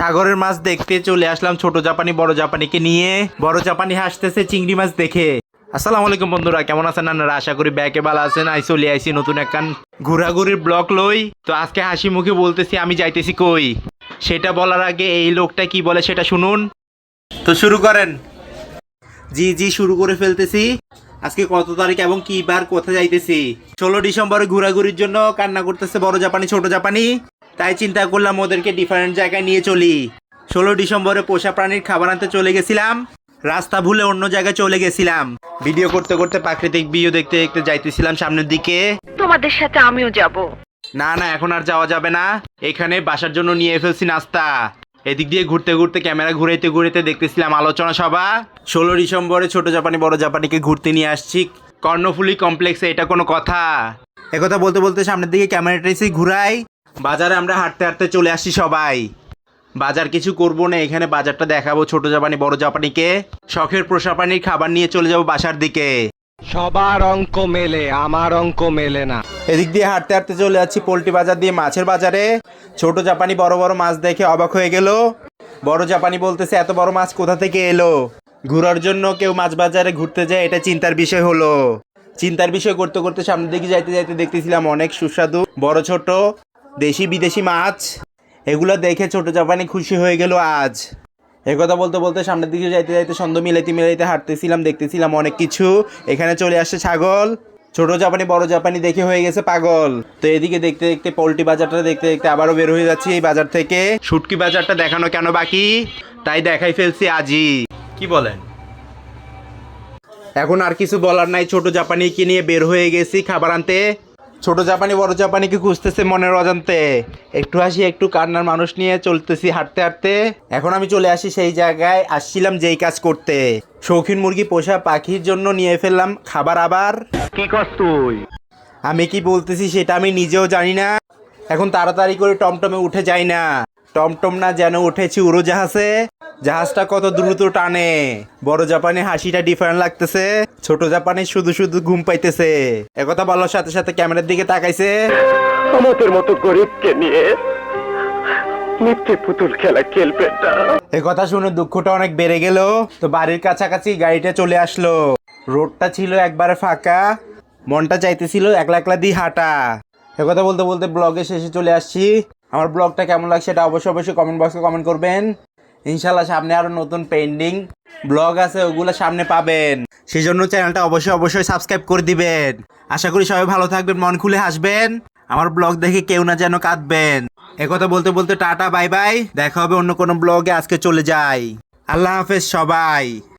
সাগরের মাছ দেখতে চলে আসলাম ছোট জাপানি, বড় জাপানিকে নিয়ে। বড় জাপানি হাসতেছে, চিংড়ি মাছ দেখে। আসসালামু আলাইকুম বন্ধুরা, কেমন আছেন আপনারা? আশা করি ব্যাকে ভালো আছেন। আই চলে আইসি নতুন একখান ঘোরাঘুরির ব্লক লই। তো আজকে হাসি মুখে বলতেছি, আমি যাইতেছি কই? সেটা বলার আগে এই লোকটা কি বলে সেটা শুনুন। তো শুরু করেন। জি জি, শুরু করে ফেলতেছি। আজকে কত তারিখ এবং কি বার, কোথায় যাইতেছি? ষোলো ডিসেম্বরে ঘোরাঘুরির জন্য কান্না করতেছে বড় জাপানি, ছোট জাপানি। তাই চিন্তা করলাম ওদেরকে ডিফারেন্ট জায়গায় নিয়ে চলি। ষোলো ডিসেম্বরে পোষা প্রাণীর খাবার আনতে চলে গেছিলাম রাস্তা ভুলে অন্য জায়গায় চলে গেছিলাম। ভিডিও করতে করতে প্রাকৃতিক ভিউ দেখতে দেখতে যাইতেছিলাম সামনের দিকে। তোমাদের সাথে আমিও যাব। না না এখন আর যাওয়া যাবে না। এখানে বাসার জন্য নিয়ে ফেলছি নাস্তা। এদিক দিয়ে ঘুরতে ঘুরতে ক্যামেরা ঘুরাইতে ঘুরাইতে দেখতেছিলাম আলোচনা সভা। ষোলো ডিসেম্বরে ছোট জাপানি বড় জাপানিকে ঘুরতে নিয়ে আসছি। কর্ণফুলি কমপ্লেক্সে এটা কোনো কথা। একথা বলতে বলতে সামনের দিকে ক্যামেরাটা এসে ঘুরাই। বাজারে আমরা হাঁটতে হাঁটতে চলে আসছি সবাই। বাজার কিছু করব না এখানে বাজারটা দেখাবো ছোট জাপানি বড় জাপানিকে। শখের প্রসাপানির খাবার নিয়ে চলে যাব বাসার দিকে। সবার অঙ্ক মেলে আমার অঙ্ক মেলে না। এদিক দিয়ে হাঁটতে হাঁটতে চলে যাচ্ছি পোলট্রি বাজার দিয়ে মাছের বাজারে। ছোট জাপানি বড় বড় মাছ দেখে অবাক হয়ে গেল। বড় জাপানি বলতেছে এত বড় মাছ কোথা থেকে এলো? ঘোরার জন্য কেউ মাছ বাজারে ঘুরতে যায় এটা চিন্তার বিষয় হলো। চিন্তার বিষয় করতে করতে সামনের দিকে যাইতে যাইতে দেখতেছিলাম অনেক সুস্বাদু বড় ছোট। দেশি বিদেশি মাছ। এগুলো দেখে ছোট জাপানি খুশি হয়ে গেল আজ। একথা বলতে বলতে সামনের দিকে যাইতে যাইতে সন্ধ্যা মিলাইতে মিলাইতে হাঁটতেছিলাম দেখতেছিলাম অনেক কিছু। এখানে চলে আসছে ছাগল। ছোট জাপানি বড় জাপানি দেখে হয়ে গেছে পাগল। তো এদিকে দেখতে দেখতে পোল্ট্রি বাজারটা দেখতে দেখতে আবারও বের হয়ে যাচ্ছি এই বাজার থেকে। শুটকি বাজারটা দেখানো কেন বাকি? তাই দেখাই ফেলছি আজই। কি বলেন? এখন আর কিছু বলার নাই ছোট জাপানিকে নিয়ে বের হয়ে গেছি খাবার আনতে? ছোট জাপানি বড় জাপানিকে খুঁজতেছে মনের অজান্তে। একটু হাসি একটু কান্নার মানুষ নিয়ে চলতেছি হাঁটতে হাঁটতে। এখন আমি চলে আসি সেই জায়গায় আসছিলাম যেই কাজ করতে। শৌখিন মুরগি পোষা পাখির জন্য নিয়ে ফেললাম খাবার আবার। কি তুই? আমি কি বলতেছি সেটা আমি নিজেও জানি না। এখন তাড়াতাড়ি করে টমটমে উঠে যাই না। টমটম না যেন উঠেছি উড়োজাহাজে। জাহাজটা কত দ্রুত টানে। বড় জাপানি হাসিটা ডিফারেন্ট লাগতেছে। ছোট জাপানি শুধু শুধু ঘুম পাইতেছে। একথা বলার সাথে সাথে ক্যামেরার দিকে তাকাইছে। আমাদের মতো গরিবকে নিয়ে মিথ্যে পুতুল খেলা খেলবে না। এই কথা শুনে দুঃখটা অনেক বেড়ে গেল। তো বাড়ির কাছাকাছি গাড়িটা চলে আসলো। রোডটা ছিল একবারে ফাঁকা। মনটা চাইতেছিল একলা একলা দিয়ে হাঁটা। কথা বলতে বলতে ব্লগে শেষে চলে আসছি। আমার ব্লগটা কেমন লাগছে সেটা অবশ্যই অবশ্যই কমেন্ট বক্সে কমেন্ট করবেন। ইনশাল্লাহ সামনে আরও নতুন পেন্ডিং ব্লগ আছে, ওগুলো সামনে পাবেন। সেই জন্য চ্যানেলটা অবশ্যই অবশ্যই সাবস্ক্রাইব করে দিবেন। আশা করি সবাই ভালো থাকবেন, মন খুলে হাসবেন। আমার ব্লগ দেখে কেউ না যেন কাঁদবেন। একথা বলতে বলতে টাটা, বাই বাই। দেখা হবে অন্য কোনো ব্লগে, আজকে চলে যাই। আল্লাহ হাফেজ সবাই।